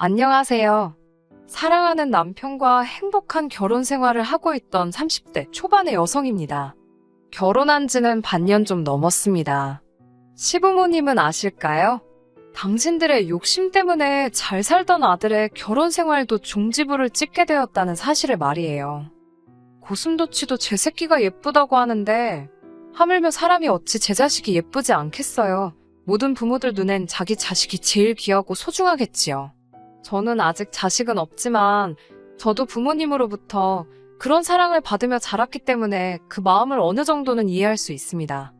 안녕하세요. 사랑하는 남편과 행복한 결혼 생활을 하고 있던 30대 초반의 여성입니다. 결혼한 지는 반년 좀 넘었습니다. 시부모님은 아실까요? 당신들의 욕심 때문에 잘 살던 아들의 결혼 생활도 종지부를 찍게 되었다는 사실을 말이에요. 고슴도치도 제 새끼가 예쁘다고 하는데 하물며 사람이 어찌 제 자식이 예쁘지 않겠어요. 모든 부모들 눈엔 자기 자식이 제일 귀하고 소중하겠지요. 저는 아직 자식은 없지만 저도 부모님으로부터 그런 사랑을 받으며 자랐기 때문에 그 마음을 어느 정도는 이해할 수 있습니다.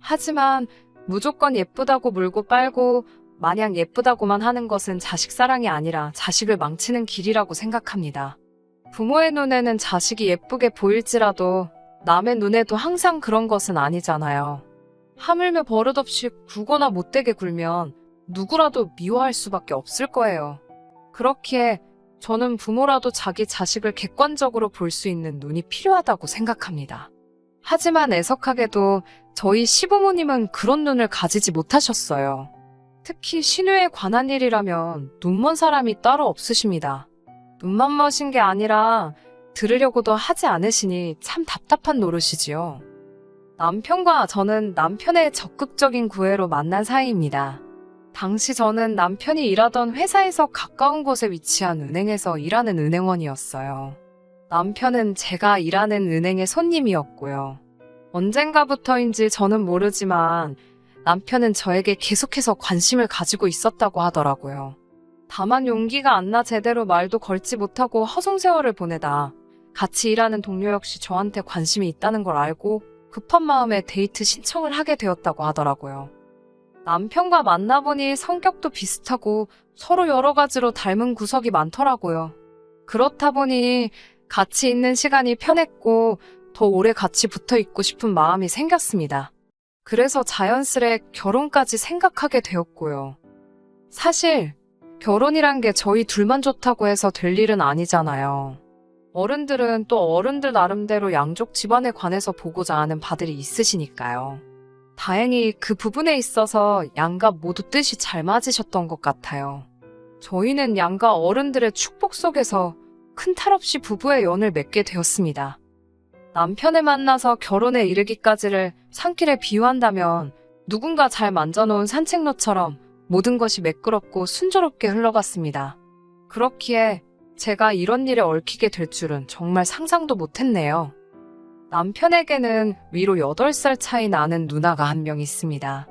하지만 무조건 예쁘다고 물고 빨고 마냥 예쁘다고만 하는 것은 자식 사랑이 아니라 자식을 망치는 길이라고 생각합니다. 부모의 눈에는 자식이 예쁘게 보일지라도 남의 눈에도 항상 그런 것은 아니잖아요. 하물며 버릇없이 굴거나 못되게 굴면 누구라도 미워할 수밖에 없을 거예요. 그렇기에 저는 부모라도 자기 자식을 객관적으로 볼 수 있는 눈이 필요하다고 생각합니다. 하지만 애석하게도 저희 시부모님은 그런 눈을 가지지 못하셨어요. 특히 신우에 관한 일이라면 눈먼 사람이 따로 없으십니다. 눈만 멋인 게 아니라 들으려고도 하지 않으시니 참 답답한 노릇이지요. 남편과 저는 남편의 적극적인 구애로 만난 사이입니다. 당시 저는 남편이 일하던 회사에서 가까운 곳에 위치한 은행에서 일하는 은행원이었어요. 남편은 제가 일하는 은행의 손님이었고요. 언젠가부터인지 저는 모르지만 남편은 저에게 계속해서 관심을 가지고 있었다고 하더라고요. 다만 용기가 안 나 제대로 말도 걸지 못하고 허송세월을 보내다 같이 일하는 동료 역시 저한테 관심이 있다는 걸 알고 급한 마음에 데이트 신청을 하게 되었다고 하더라고요. 남편과 만나보니 성격도 비슷하고 서로 여러 가지로 닮은 구석이 많더라고요. 그렇다 보니 같이 있는 시간이 편했고 더 오래 같이 붙어 있고 싶은 마음이 생겼습니다. 그래서 자연스레 결혼까지 생각하게 되었고요. 사실 결혼이란 게 저희 둘만 좋다고 해서 될 일은 아니잖아요. 어른들은 또 어른들 나름대로 양쪽 집안에 관해서 보고자 하는 바들이 있으시니까요. 다행히 그 부분에 있어서 양가 모두 뜻이 잘 맞으셨던 것 같아요. 저희는 양가 어른들의 축복 속에서 큰 탈 없이 부부의 연을 맺게 되었습니다. 남편을 만나서 결혼에 이르기까지를 산길에 비유한다면 누군가 잘 만져놓은 산책로처럼 모든 것이 매끄럽고 순조롭게 흘러갔습니다. 그렇기에 제가 이런 일에 얽히게 될 줄은 정말 상상도 못했네요. 남편에게는 위로 8살 차이 나는 누나가 한 명 있습니다.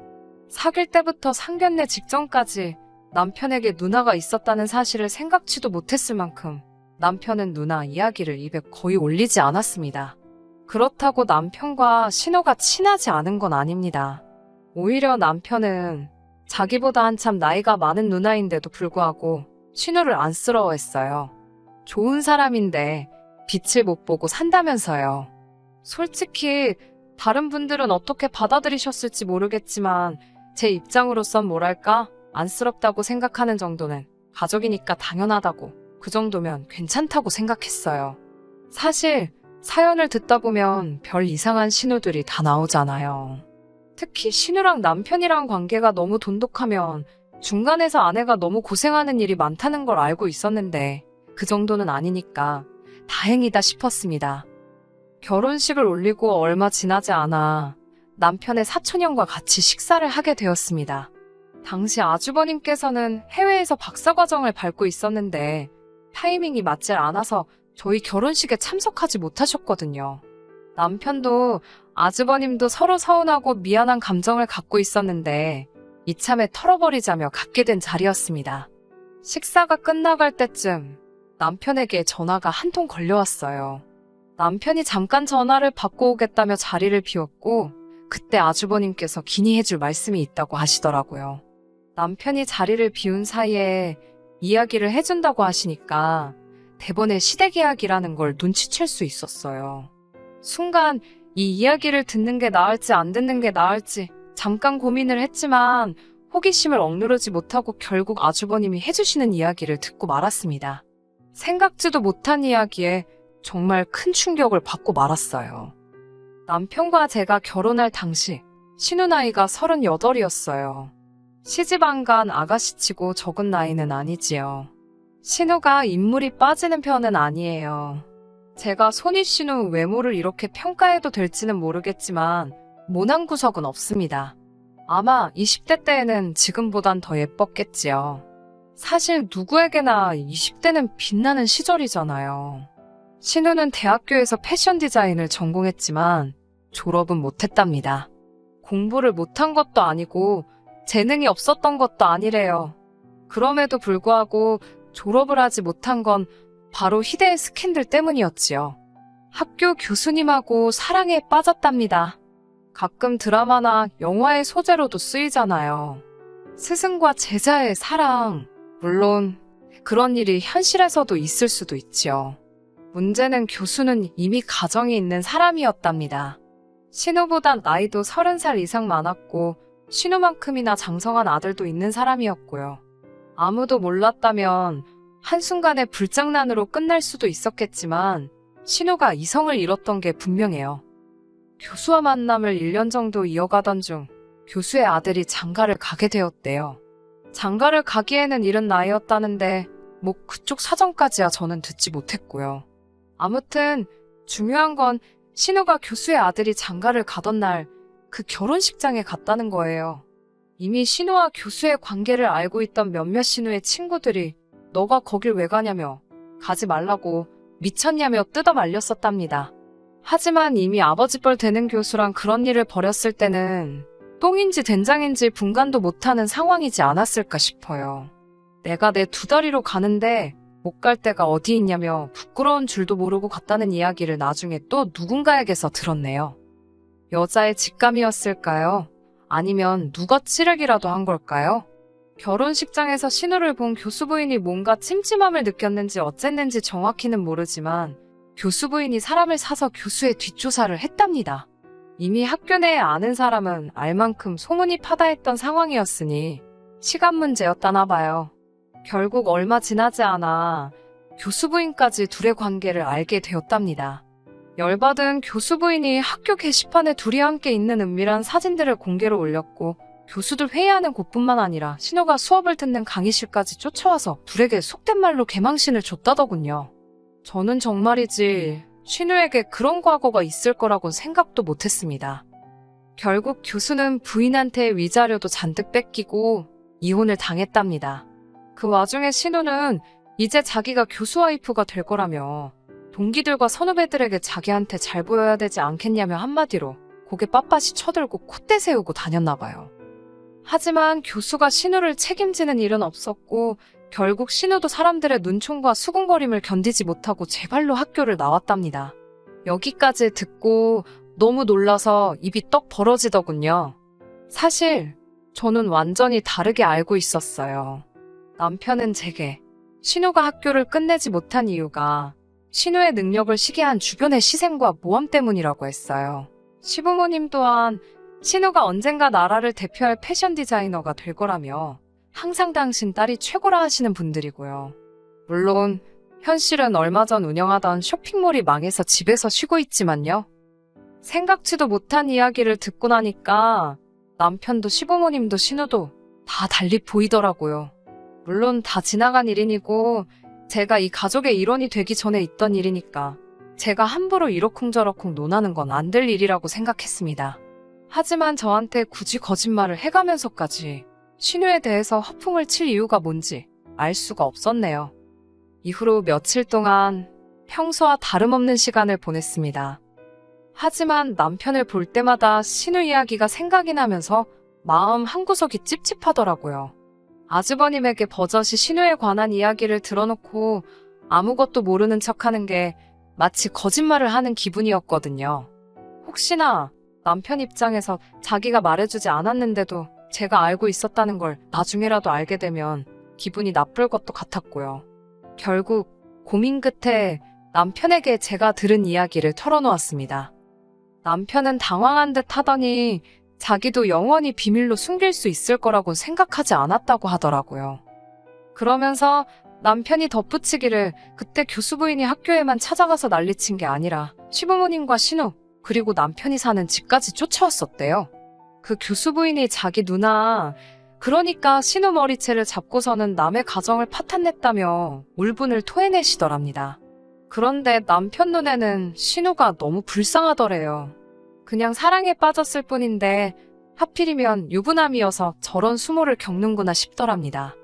사귈 때부터 상견례 직전까지 남편에게 누나가 있었다는 사실을 생각지도 못했을 만큼 남편은 누나 이야기를 입에 거의 올리지 않았습니다. 그렇다고 남편과 신호가 친하지 않은 건 아닙니다. 오히려 남편은 자기보다 한참 나이가 많은 누나인데도 불구하고 신호를 안쓰러워했어요. 좋은 사람인데 빛을 못 보고 산다면서요. 솔직히 다른 분들은 어떻게 받아들이셨을지 모르겠지만 제 입장으로선 뭐랄까 안쓰럽다고 생각하는 정도는 가족이니까 당연하다고 그 정도면 괜찮다고 생각했어요. 사실 사연을 듣다 보면 별 이상한 신호들이 다 나오잖아요. 특히 신우랑 남편이랑 관계가 너무 돈독하면 중간에서 아내가 너무 고생하는 일이 많다는 걸 알고 있었는데 그 정도는 아니니까 다행이다 싶었습니다. 결혼식을 올리고 얼마 지나지 않아 남편의 사촌형과 같이 식사를 하게 되었습니다. 당시 아주버님께서는 해외에서 박사과정을 밟고 있었는데 타이밍이 맞질 않아서 저희 결혼식에 참석하지 못하셨거든요. 남편도 아주버님도 서로 서운하고 미안한 감정을 갖고 있었는데 이참에 털어버리자며 갖게 된 자리였습니다. 식사가 끝나갈 때쯤 남편에게 전화가 한 통 걸려왔어요. 남편이 잠깐 전화를 받고 오겠다며 자리를 비웠고 그때 아주버님께서 기니 해줄 말씀이 있다고 하시더라고요. 남편이 자리를 비운 사이에 이야기를 해준다고 하시니까 대본에 시댁 이야기라는 걸 눈치챌 수 있었어요. 순간 이 이야기를 듣는 게 나을지 안 듣는 게 나을지 잠깐 고민을 했지만 호기심을 억누르지 못하고 결국 아주버님이 해주시는 이야기를 듣고 말았습니다. 생각지도 못한 이야기에 정말 큰 충격을 받고 말았어요. 남편과 제가 결혼할 당시 신우 나이가 38이었어요. 시집 안 간 아가씨치고 적은 나이는 아니지요. 신우가 인물이 빠지는 편은 아니에요. 제가 손희 신우 외모를 이렇게 평가해도 될지는 모르겠지만 모난 구석은 없습니다. 아마 20대 때에는 지금보단 더 예뻤겠지요. 사실 누구에게나 20대는 빛나는 시절이잖아요. 신우는 대학교에서 패션 디자인을 전공했지만 졸업은 못했답니다. 공부를 못한 것도 아니고 재능이 없었던 것도 아니래요. 그럼에도 불구하고 졸업을 하지 못한 건 바로 희대의 스캔들 때문이었지요. 학교 교수님하고 사랑에 빠졌답니다. 가끔 드라마나 영화의 소재로도 쓰이잖아요. 스승과 제자의 사랑. 물론 그런 일이 현실에서도 있을 수도 있지요. 문제는 교수는 이미 가정이 있는 사람이었답니다. 신우보다 나이도 30살 이상 많았고 신우만큼이나 장성한 아들도 있는 사람이었고요. 아무도 몰랐다면 한순간에 불장난으로 끝날 수도 있었겠지만 신우가 이성을 잃었던 게 분명해요. 교수와 만남을 1년 정도 이어가던 중 교수의 아들이 장가를 가게 되었대요. 장가를 가기에는 이른 나이였다는데 뭐 그쪽 사정까지야 저는 듣지 못했고요. 아무튼 중요한 건 신우가 교수의 아들이 장가를 가던 날 그 결혼식장에 갔다는 거예요. 이미 신우와 교수의 관계를 알고 있던 몇몇 신우의 친구들이 너가 거길 왜 가냐며 가지 말라고 미쳤냐며 뜯어 말렸었답니다. 하지만 이미 아버지 뻘 되는 교수랑 그런 일을 벌였을 때는 똥인지 된장인지 분간도 못하는 상황이지 않았을까 싶어요. 내가 내 두 다리로 가는데 못 갈 데가 어디 있냐며 부끄러운 줄도 모르고 갔다는 이야기를 나중에 또 누군가에게서 들었네요. 여자의 직감이었을까요? 아니면 누가 찌르기라도 한 걸까요? 결혼식장에서 신우를 본 교수 부인이 뭔가 찜찜함을 느꼈는지 어쨌는지 정확히는 모르지만 교수 부인이 사람을 사서 교수의 뒷조사를 했답니다. 이미 학교 내에 아는 사람은 알 만큼 소문이 파다했던 상황이었으니 시간 문제였다나 봐요. 결국 얼마 지나지 않아 교수 부인까지 둘의 관계를 알게 되었답니다. 열받은 교수 부인이 학교 게시판에 둘이 함께 있는 은밀한 사진들을 공개로 올렸고 교수들 회의하는 곳뿐만 아니라 신우가 수업을 듣는 강의실까지 쫓아와서 둘에게 속된 말로 개망신을 줬다더군요. 저는 정말이지 신우에게 그런 과거가 있을 거라고 생각도 못했습니다. 결국 교수는 부인한테 위자료도 잔뜩 뺏기고 이혼을 당했답니다. 그 와중에 신우는 이제 자기가 교수 와이프가 될 거라며 동기들과 선후배들에게 자기한테 잘 보여야 되지 않겠냐며 한마디로 고개 빳빳이 쳐들고 콧대 세우고 다녔나 봐요. 하지만 교수가 신우를 책임지는 일은 없었고 결국 신우도 사람들의 눈총과 수군거림을 견디지 못하고 제 발로 학교를 나왔답니다. 여기까지 듣고 너무 놀라서 입이 떡 벌어지더군요. 사실 저는 완전히 다르게 알고 있었어요. 남편은 제게 신우가 학교를 끝내지 못한 이유가 신우의 능력을 시기한 주변의 시샘과 모함 때문이라고 했어요. 시부모님 또한 신우가 언젠가 나라를 대표할 패션 디자이너가 될 거라며 항상 당신 딸이 최고라 하시는 분들이고요. 물론 현실은 얼마 전 운영하던 쇼핑몰이 망해서 집에서 쉬고 있지만요. 생각지도 못한 이야기를 듣고 나니까 남편도 시부모님도 신우도 다 달리 보이더라고요. 물론 다 지나간 일이고 제가 이 가족의 일원이 되기 전에 있던 일이니까 제가 함부로 이러쿵저러쿵 논하는 건 안 될 일이라고 생각했습니다. 하지만 저한테 굳이 거짓말을 해가면서까지 신우에 대해서 허풍을 칠 이유가 뭔지 알 수가 없었네요. 이후로 며칠 동안 평소와 다름없는 시간을 보냈습니다. 하지만 남편을 볼 때마다 신우 이야기가 생각이 나면서 마음 한구석이 찝찝하더라고요. 아주버님에게 버젓이 신우에 관한 이야기를 들어놓고 아무것도 모르는 척하는 게 마치 거짓말을 하는 기분이었거든요. 혹시나 남편 입장에서 자기가 말해주지 않았는데도 제가 알고 있었다는 걸 나중에라도 알게 되면 기분이 나쁠 것도 같았고요. 결국 고민 끝에 남편에게 제가 들은 이야기를 털어놓았습니다. 남편은 당황한 듯 하더니 자기도 영원히 비밀로 숨길 수 있을 거라고 생각하지 않았다고 하더라고요. 그러면서 남편이 덧붙이기를 그때 교수 부인이 학교에만 찾아가서 난리친 게 아니라 시부모님과 신우 그리고 남편이 사는 집까지 쫓아왔었대요. 그 교수 부인이 자기 누나 그러니까 신우 머리채를 잡고서는 남의 가정을 파탄냈다며 울분을 토해내시더랍니다. 그런데 남편 눈에는 신우가 너무 불쌍하더래요. 그냥 사랑에 빠졌을 뿐인데 하필이면 유부남이어서 저런 수모를 겪는구나 싶더랍니다.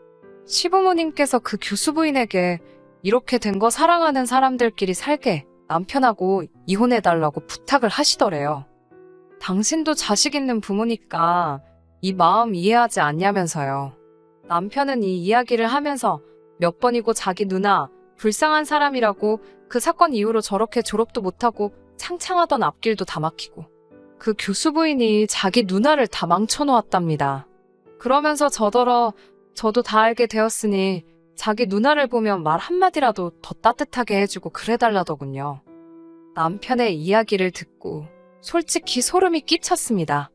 시부모님께서 그 교수 부인에게 이렇게 된 거 사랑하는 사람들끼리 살게 남편하고 이혼해달라고 부탁을 하시더래요. 당신도 자식 있는 부모니까 이 마음 이해하지 않냐면서요. 남편은 이 이야기를 하면서 몇 번이고 자기 누나 불쌍한 사람이라고 그 사건 이후로 저렇게 졸업도 못하고 창창하던 앞길도 다 막히고 그 교수 부인이 자기 누나를 다 망쳐놓았답니다. 그러면서 저더러 저도 다 알게 되었으니 자기 누나를 보면 말 한마디라도 더 따뜻하게 해주고 그래달라더군요. 남편의 이야기를 듣고 솔직히 소름이 끼쳤습니다.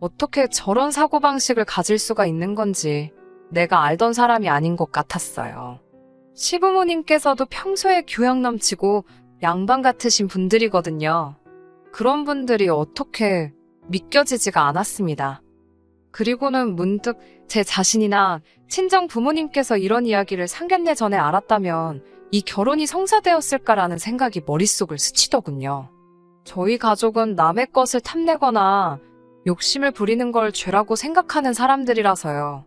어떻게 저런 사고방식을 가질 수가 있는 건지 내가 알던 사람이 아닌 것 같았어요. 시부모님께서도 평소에 교양 넘치고 양반 같으신 분들이거든요. 그런 분들이 어떻게 믿겨지지가 않았습니다. 그리고는 문득 제 자신이나 친정 부모님께서 이런 이야기를 상견례 전에 알았다면 이 결혼이 성사되었을까라는 생각이 머릿속을 스치더군요. 저희 가족은 남의 것을 탐내거나 욕심을 부리는 걸 죄라고 생각하는 사람들이라서요.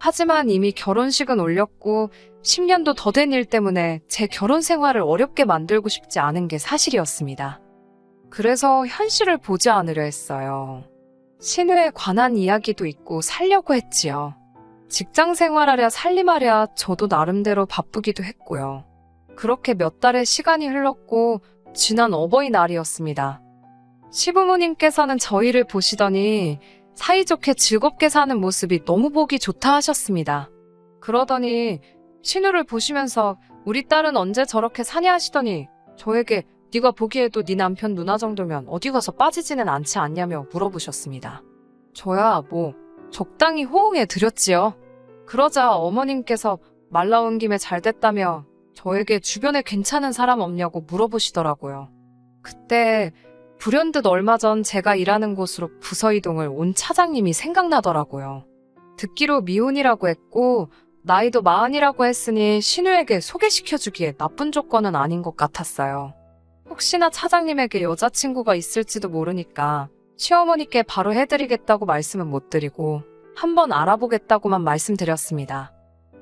하지만 이미 결혼식은 올렸고 10년도 더 된 일 때문에 제 결혼 생활을 어렵게 만들고 싶지 않은 게 사실이었습니다. 그래서 현실을 보지 않으려 했어요. 신우에 관한 이야기도 있고 살려고 했지요. 직장 생활하랴 살림하랴 저도 나름대로 바쁘기도 했고요. 그렇게 몇 달의 시간이 흘렀고 지난 어버이날이었습니다. 시부모님께서는 저희를 보시더니 사이좋게 즐겁게 사는 모습이 너무 보기 좋다 하셨습니다. 그러더니 신우를 보시면서 우리 딸은 언제 저렇게 사냐 하시더니 저에게 네가 보기에도 네 남편 누나 정도면 어디 가서 빠지지는 않지 않냐며 물어보셨습니다. 저야 뭐 적당히 호응해 드렸지요. 그러자 어머님께서 말 나온 김에 잘 됐다며 저에게 주변에 괜찮은 사람 없냐고 물어보시더라고요. 그때 불현듯 얼마 전 제가 일하는 곳으로 부서 이동을 온 차장님이 생각나더라고요. 듣기로 미혼이라고 했고 나이도 마흔이라고 했으니 신우에게 소개시켜주기에 나쁜 조건은 아닌 것 같았어요. 혹시나 차장님에게 여자친구가 있을지도 모르니까 시어머니께 바로 해드리겠다고 말씀은 못 드리고 한번 알아보겠다고만 말씀드렸습니다.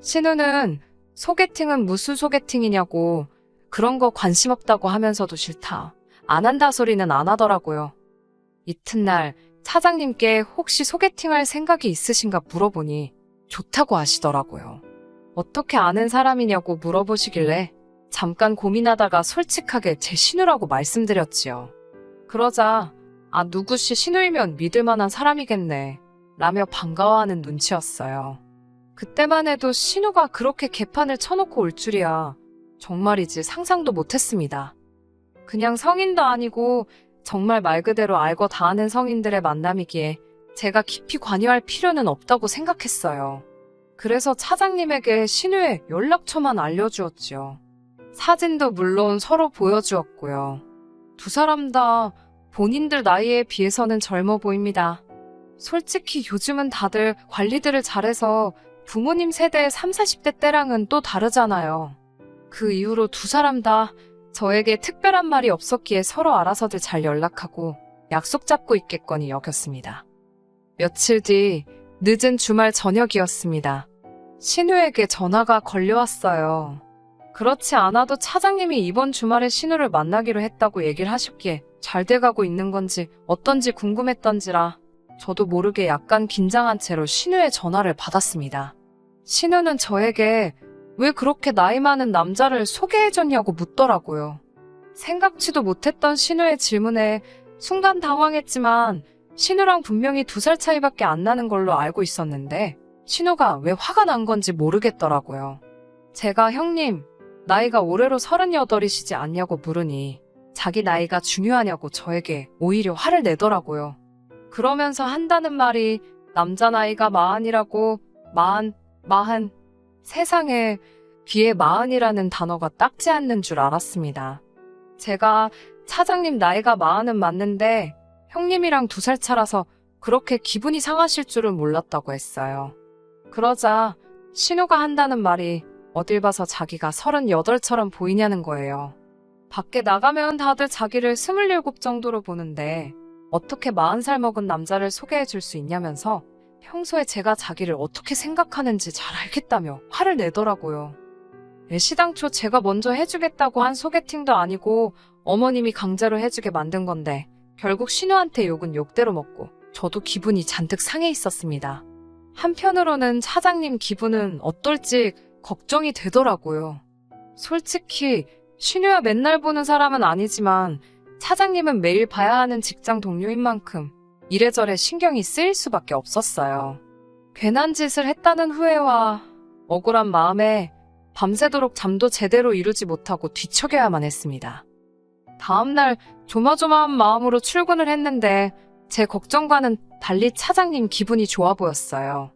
신우는 소개팅은 무슨 소개팅이냐고 그런 거 관심 없다고 하면서도 싫다. 안 한다 소리는 안 하더라고요. 이튿날 차장님께 혹시 소개팅할 생각이 있으신가 물어보니 좋다고 하시더라고요. 어떻게 아는 사람이냐고 물어보시길래 잠깐 고민하다가 솔직하게 제 신우라고 말씀드렸지요. 그러자 아 누구시 신우이면 믿을 만한 사람이겠네 라며 반가워하는 눈치였어요. 그때만 해도 신우가 그렇게 개판을 쳐놓고 올 줄이야 정말이지 상상도 못했습니다. 그냥 성인도 아니고 정말 말 그대로 알고 다 아는 성인들의 만남이기에 제가 깊이 관여할 필요는 없다고 생각했어요. 그래서 차장님에게 신우의 연락처만 알려주었지요. 사진도 물론 서로 보여주었고요. 두 사람 다 본인들 나이에 비해서는 젊어 보입니다. 솔직히 요즘은 다들 관리들을 잘해서 부모님 세대의 3, 40대 때랑은 또 다르잖아요. 그 이후로 두 사람 다 저에게 특별한 말이 없었기에 서로 알아서들 잘 연락하고 약속 잡고 있겠거니 여겼습니다. 며칠 뒤 늦은 주말 저녁이었습니다. 신우에게 전화가 걸려왔어요. 그렇지 않아도 차장님이 이번 주말에 신우를 만나기로 했다고 얘기를 하셨기에 잘 돼가고 있는 건지 어떤지 궁금했던지라 저도 모르게 약간 긴장한 채로 신우의 전화를 받았습니다. 신우는 저에게 왜 그렇게 나이 많은 남자를 소개해줬냐고 묻더라고요. 생각지도 못했던 신우의 질문에 순간 당황했지만 신우랑 분명히 두 살 차이밖에 안 나는 걸로 알고 있었는데 신우가 왜 화가 난 건지 모르겠더라고요. 제가 형님, 나이가 올해로 서른여덟이시지 않냐고 물으니 자기 나이가 중요하냐고 저에게 오히려 화를 내더라고요. 그러면서 한다는 말이 남자 나이가 마흔이라고 마흔, 마흔, 세상에 귀에 마흔이라는 단어가 딱지 않는 줄 알았습니다. 제가 차장님 나이가 마흔은 맞는데 형님이랑 두 살 차라서 그렇게 기분이 상하실 줄은 몰랐다고 했어요. 그러자 신우가 한다는 말이 어딜 봐서 자기가 38처럼 보이냐는 거예요. 밖에 나가면 다들 자기를 27 정도로 보는데 어떻게 40살 먹은 남자를 소개해 줄 수 있냐면서 평소에 제가 자기를 어떻게 생각하는지 잘 알겠다며 화를 내더라고요. 애시당초 제가 먼저 해주겠다고 한 소개팅도 아니고 어머님이 강제로 해주게 만든 건데 결국 신우한테 욕은 욕대로 먹고 저도 기분이 잔뜩 상해 있었습니다. 한편으로는 차장님 기분은 어떨지 걱정이 되더라고요. 솔직히 신우야 맨날 보는 사람은 아니지만 차장님은 매일 봐야 하는 직장 동료인 만큼 이래저래 신경이 쓰일 수밖에 없었어요. 괜한 짓을 했다는 후회와 억울한 마음에 밤새도록 잠도 제대로 이루지 못하고 뒤척여야만 했습니다. 다음날 조마조마한 마음으로 출근을 했는데 제 걱정과는 달리 차장님 기분이 좋아 보였어요.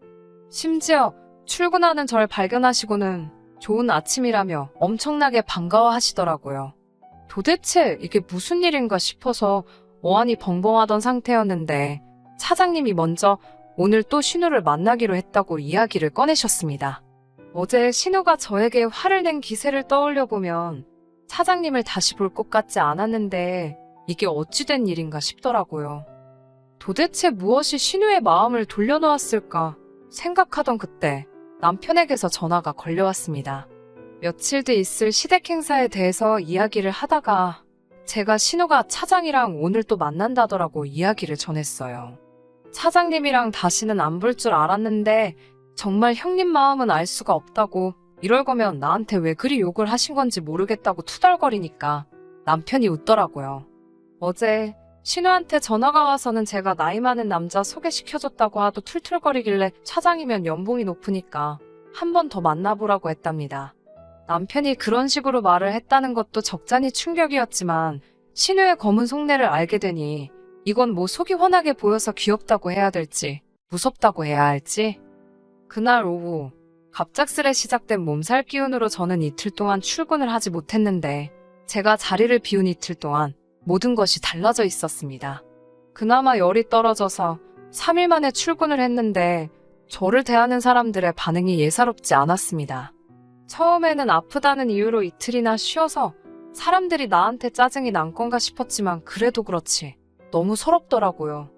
심지어 출근하는 절 발견하시고는 좋은 아침이라며 엄청나게 반가워하시더라고요. 도대체 이게 무슨 일인가 싶어서 어안이 벙벙하던 상태였는데 차장님이 먼저 오늘 또 신우를 만나기로 했다고 이야기를 꺼내셨습니다. 어제 신우가 저에게 화를 낸 기세를 떠올려 보면 차장님을 다시 볼 것 같지 않았는데 이게 어찌된 일인가 싶더라고요. 도대체 무엇이 신우의 마음을 돌려놓았을까 생각하던 그때 남편에게서 전화가 걸려왔습니다. 며칠 뒤 있을 시댁 행사에 대해서 이야기를 하다가 제가 신우가 차장이랑 오늘 또 만난다더라고 이야기를 전했어요. 차장님이랑 다시는 안 볼 줄 알았는데 정말 형님 마음은 알 수가 없다고 이럴 거면 나한테 왜 그리 욕을 하신 건지 모르겠다고 투덜거리니까 남편이 웃더라고요. 어제 신우한테 전화가 와서는 제가 나이 많은 남자 소개시켜줬다고 하도 툴툴거리길래 차장이면 연봉이 높으니까 한 번 더 만나보라고 했답니다. 남편이 그런 식으로 말을 했다는 것도 적잖이 충격이었지만 신우의 검은 속내를 알게 되니 이건 뭐 속이 환하게 보여서 귀엽다고 해야 될지 무섭다고 해야 할지 그날 오후 갑작스레 시작된 몸살 기운으로 저는 이틀 동안 출근을 하지 못했는데 제가 자리를 비운 이틀 동안 모든 것이 달라져 있었습니다. 그나마 열이 떨어져서 3일 만에 출근을 했는데 저를 대하는 사람들의 반응이 예사롭지 않았습니다. 처음에는 아프다는 이유로 이틀이나 쉬어서 사람들이 나한테 짜증이 난 건가 싶었지만 그래도 그렇지 너무 서럽더라고요.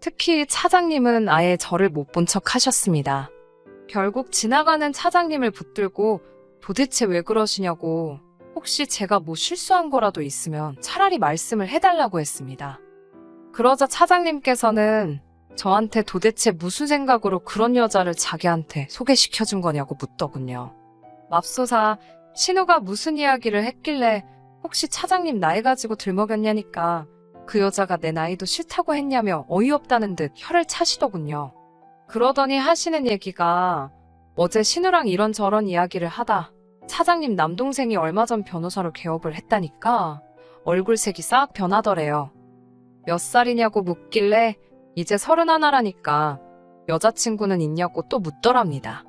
특히 차장님은 아예 저를 못 본 척 하셨습니다. 결국 지나가는 차장님을 붙들고 도대체 왜 그러시냐고 혹시 제가 뭐 실수한 거라도 있으면 차라리 말씀을 해달라고 했습니다. 그러자 차장님께서는 저한테 도대체 무슨 생각으로 그런 여자를 자기한테 소개시켜준 거냐고 묻더군요. 맙소사 신우가 무슨 이야기를 했길래 혹시 차장님 나이 가지고 들먹였냐니까 그 여자가 내 나이도 싫다고 했냐며 어이없다는 듯 혀를 차시더군요. 그러더니 하시는 얘기가 어제 신우랑 이런저런 이야기를 하다 차장님 남동생이 얼마 전 변호사로 개업을 했다니까 얼굴색이 싹 변하더래요. 몇 살이냐고 묻길래 이제 서른 하나라니까 여자친구는 있냐고 또 묻더랍니다.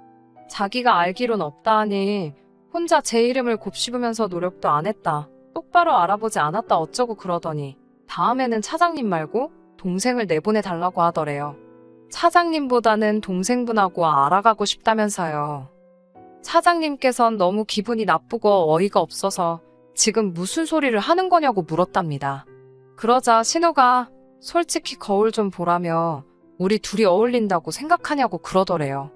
자기가 알기론 없다 하니 혼자 제 이름을 곱씹으면서 노력도 안 했다. 똑바로 알아보지 않았다 어쩌고 그러더니 다음에는 차장님 말고 동생을 내보내 달라고 하더래요. 차장님보다는 동생분하고 알아가고 싶다면서요. 차장님께선 너무 기분이 나쁘고 어이가 없어서 지금 무슨 소리를 하는 거냐고 물었답니다. 그러자 신우가 솔직히 거울 좀 보라며 우리 둘이 어울린다고 생각하냐고 그러더래요.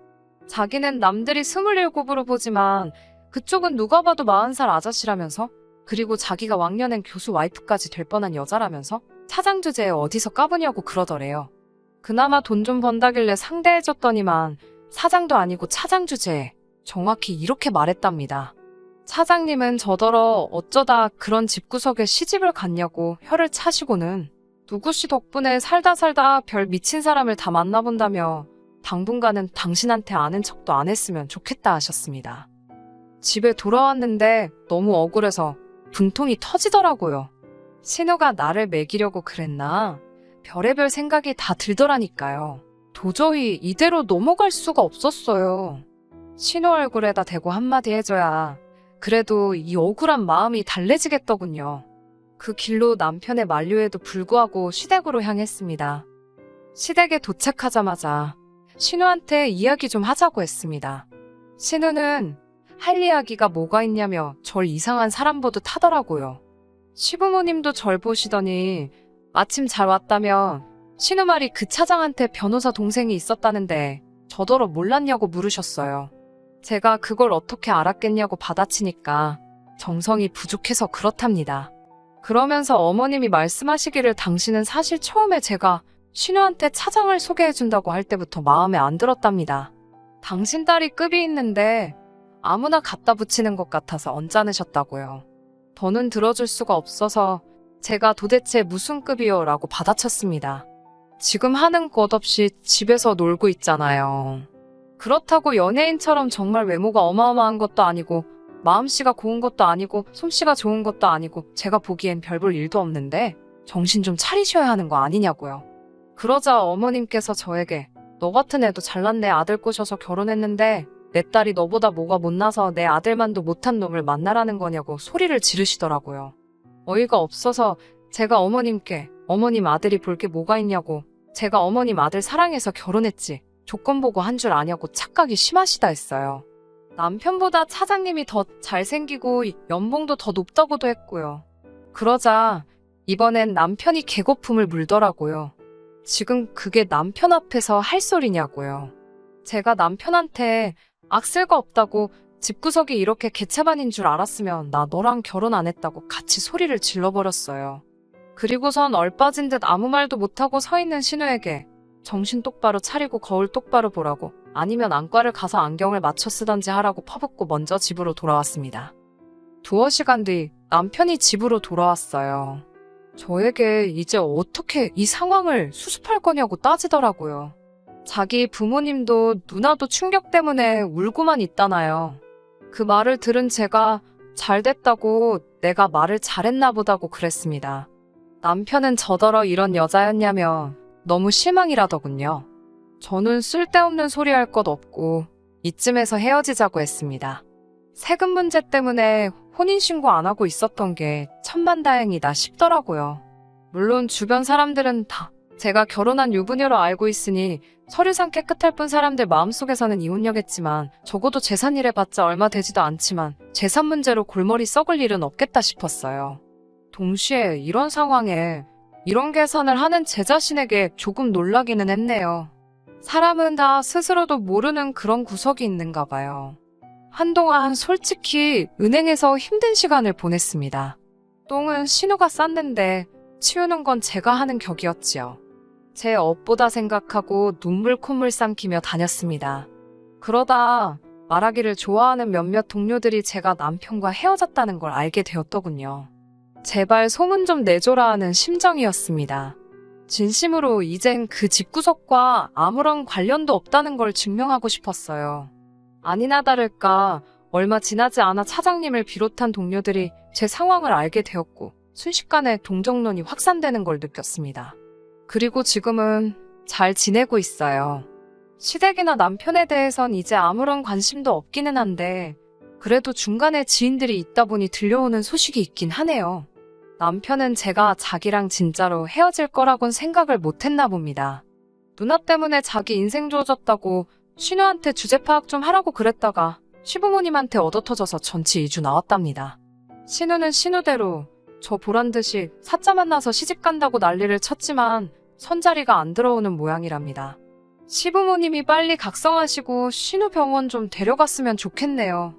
자기는 남들이 27으로 보지만 그쪽은 누가 봐도 40살 아저씨라면서 그리고 자기가 왕년엔 교수 와이프까지 될 뻔한 여자라면서 차장 주제에 어디서 까부냐고 그러더래요. 그나마 돈 좀 번다길래 상대해줬더니만 사장도 아니고 차장 주제에 정확히 이렇게 말했답니다. 차장님은 저더러 어쩌다 그런 집구석에 시집을 갔냐고 혀를 차시고는 누구 씨 덕분에 살다 살다 별 미친 사람을 다 만나본다며 당분간은 당신한테 아는 척도 안 했으면 좋겠다 하셨습니다. 집에 돌아왔는데 너무 억울해서 분통이 터지더라고요. 신우가 나를 먹이려고 그랬나? 별의별 생각이 다 들더라니까요. 도저히 이대로 넘어갈 수가 없었어요. 신우 얼굴에다 대고 한마디 해줘야 그래도 이 억울한 마음이 달래지겠더군요. 그 길로 남편의 만류에도 불구하고 시댁으로 향했습니다. 시댁에 도착하자마자 신우한테 이야기 좀 하자고 했습니다. 신우는 할 이야기가 뭐가 있냐며 절 이상한 사람 보듯 하더라고요. 시부모님도 절 보시더니 마침 잘 왔다며 신우 말이 그 차장한테 변호사 동생이 있었다는데 저더러 몰랐냐고 물으셨어요. 제가 그걸 어떻게 알았겠냐고 받아치니까 정성이 부족해서 그렇답니다. 그러면서 어머님이 말씀하시기를 당신은 사실 처음에 제가 신우한테 차장을 소개해준다고 할 때부터 마음에 안 들었답니다. 당신 딸이 급이 있는데 아무나 갖다 붙이는 것 같아서 언짢으셨다고요. 더는 들어줄 수가 없어서 제가 도대체 무슨 급이요? 라고 받아쳤습니다. 지금 하는 것 없이 집에서 놀고 있잖아요. 그렇다고 연예인처럼 정말 외모가 어마어마한 것도 아니고 마음씨가 고운 것도 아니고 솜씨가 좋은 것도 아니고 제가 보기엔 별볼 일도 없는데 정신 좀 차리셔야 하는 거 아니냐고요. 그러자 어머님께서 저에게 너 같은 애도 잘난 내 아들 꼬셔서 결혼했는데 내 딸이 너보다 뭐가 못나서 내 아들만도 못한 놈을 만나라는 거냐고 소리를 지르시더라고요. 어이가 없어서 제가 어머님께 어머님 아들이 볼 게 뭐가 있냐고 제가 어머님 아들 사랑해서 결혼했지 조건 보고 한 줄 아냐고 착각이 심하시다 했어요. 남편보다 차장님이 더 잘생기고 연봉도 더 높다고도 했고요. 그러자 이번엔 남편이 개거품을 물더라고요. 지금 그게 남편 앞에서 할 소리냐고요. 제가 남편한테 악쓸 거 없다고 집구석이 이렇게 개차반인 줄 알았으면 나 너랑 결혼 안 했다고 같이 소리를 질러버렸어요. 그리고선 얼빠진 듯 아무 말도 못하고 서 있는 신우에게 정신 똑바로 차리고 거울 똑바로 보라고 아니면 안과를 가서 안경을 맞춰 쓰던지 하라고 퍼붓고 먼저 집으로 돌아왔습니다. 두어 시간 뒤 남편이 집으로 돌아왔어요. 저에게 이제 어떻게 이 상황을 수습할 거냐고 따지더라고요. 자기 부모님도 누나도 충격 때문에 울고만 있다나요. 그 말을 들은 제가 잘 됐다고 내가 말을 잘했나 보다고 그랬습니다. 남편은 저더러 이런 여자였냐며 너무 실망이라더군요. 저는 쓸데없는 소리 할 것 없고 이쯤에서 헤어지자고 했습니다. 세금 문제 때문에 혼인신고 안 하고 있었던 게 천만다행이다 싶더라고요. 물론 주변 사람들은 다 제가 결혼한 유부녀로 알고 있으니 서류상 깨끗할 뿐 사람들 마음속에서는 이혼녀겠지만 적어도 재산 일해봤자 얼마 되지도 않지만 재산 문제로 골머리 썩을 일은 없겠다 싶었어요. 동시에 이런 상황에 이런 계산을 하는 제 자신에게 조금 놀라기는 했네요. 사람은 다 스스로도 모르는 그런 구석이 있는가 봐요. 한동안 솔직히 은행에서 힘든 시간을 보냈습니다. 똥은 신우가 쌌는데 치우는 건 제가 하는 격이었지요. 제 업보다 생각하고 눈물 콧물 삼키며 다녔습니다. 그러다 말하기를 좋아하는 몇몇 동료들이 제가 남편과 헤어졌다는 걸 알게 되었더군요. 제발 소문 좀 내줘라 하는 심정이었습니다. 진심으로 이젠 그 집구석과 아무런 관련도 없다는 걸 증명하고 싶었어요. 아니나 다를까 얼마 지나지 않아 차장님을 비롯한 동료들이 제 상황을 알게 되었고 순식간에 동정론이 확산되는 걸 느꼈습니다. 그리고 지금은 잘 지내고 있어요. 시댁이나 남편에 대해선 이제 아무런 관심도 없기는 한데 그래도 중간에 지인들이 있다 보니 들려오는 소식이 있긴 하네요. 남편은 제가 자기랑 진짜로 헤어질 거라곤 생각을 못했나 봅니다. 누나 때문에 자기 인생 좋아졌다고 신우한테 주제 파악 좀 하라고 그랬다가 시부모님한테 얻어터져서 전치 2주 나왔답니다. 신우는 신우대로 저 보란 듯이 사자 만나서 시집 간다고 난리를 쳤지만 선자리가 안 들어오는 모양이랍니다. 시부모님이 빨리 각성하시고 신우 병원 좀 데려갔으면 좋겠네요.